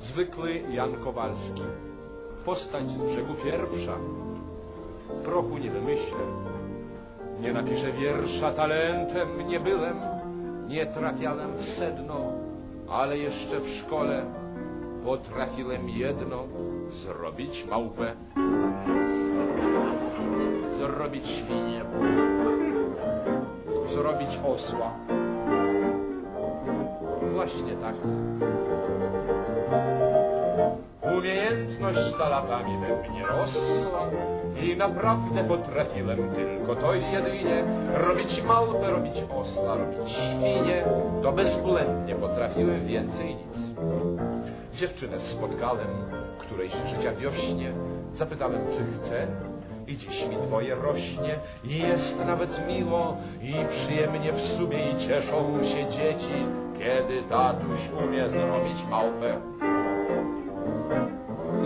niezwykły Jan Kowalski. Postać z brzegu pierwsza. Prochu nie wymyślę. Nie napiszę wiersza talentem, nie byłem, nie trafiałem w sedno, ale jeszcze w szkole potrafiłem jedno zrobić małpę, zrobić świnię, zrobić osła. Właśnie tak. Umiejętność ta latami we mnie rosła i naprawdę potrafiłem tylko to jedynie robić małpę, robić osla, robić świnie. To bezwzględnie potrafiłem więcej nic. Dziewczynę spotkałem, którejś życia wiośnie. Zapytałem, czy chce i dziś mi dwoje rośnie i jest nawet miło i przyjemnie w sobie i cieszą się dzieci, kiedy tatuś umie zrobić małpę,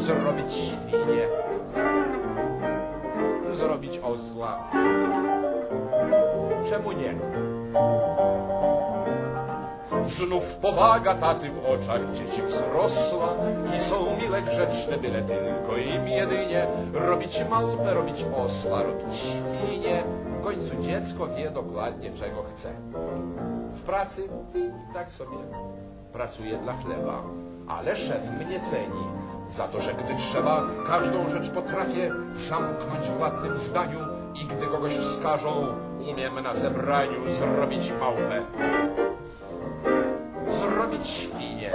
zrobić świnię, zrobić osła. Czemu nie? Znów powaga taty w oczach dzieci wzrosła i są mile grzeczne, byle tylko im jedynie robić małpę, robić osla, robić świnie. W końcu dziecko wie dokładnie, czego chce. W pracy tak sobie pracuje dla chleba, ale szef mnie ceni za to, że gdy trzeba, każdą rzecz potrafię zamknąć w ładnym zdaniu i gdy kogoś wskażą, umiem na zebraniu zrobić małpę zrobić świnię,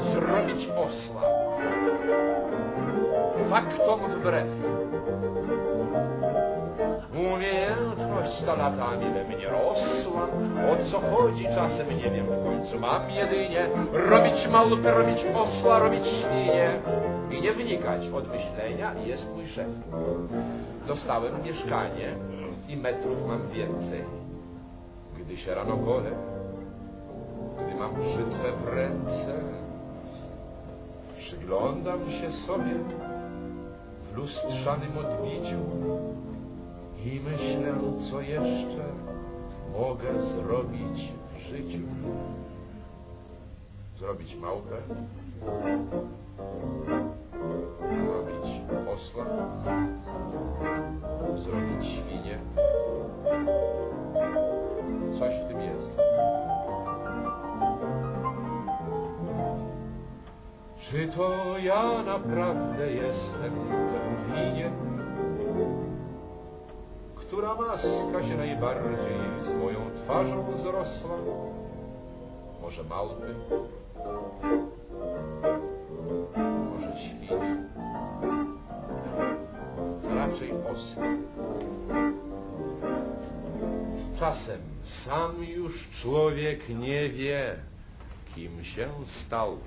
zrobić osła. Faktom wbrew. Umiejętność ta latami we mnie rosła. O co chodzi czasem nie wiem, w końcu mam jedynie robić małpę, robić osła, robić świnię i nie wnikać od myślenia jest mój szef. Dostałem mieszkanie i metrów mam więcej. Gdy się rano golę, gdy mam brzytwę w ręce, przyglądam się sobie w lustrzanym odbiciu i myślę, co jeszcze mogę zrobić w życiu. Zrobić małpę, zrobić osla, zrobić świnię. Coś w tym jest. Czy to ja naprawdę jestem ten winien? Która maska się najbardziej z moją twarzą zrosła? Może małpy? Może świni? Raczej osy. Czasem sam już człowiek nie wie, kim się stał.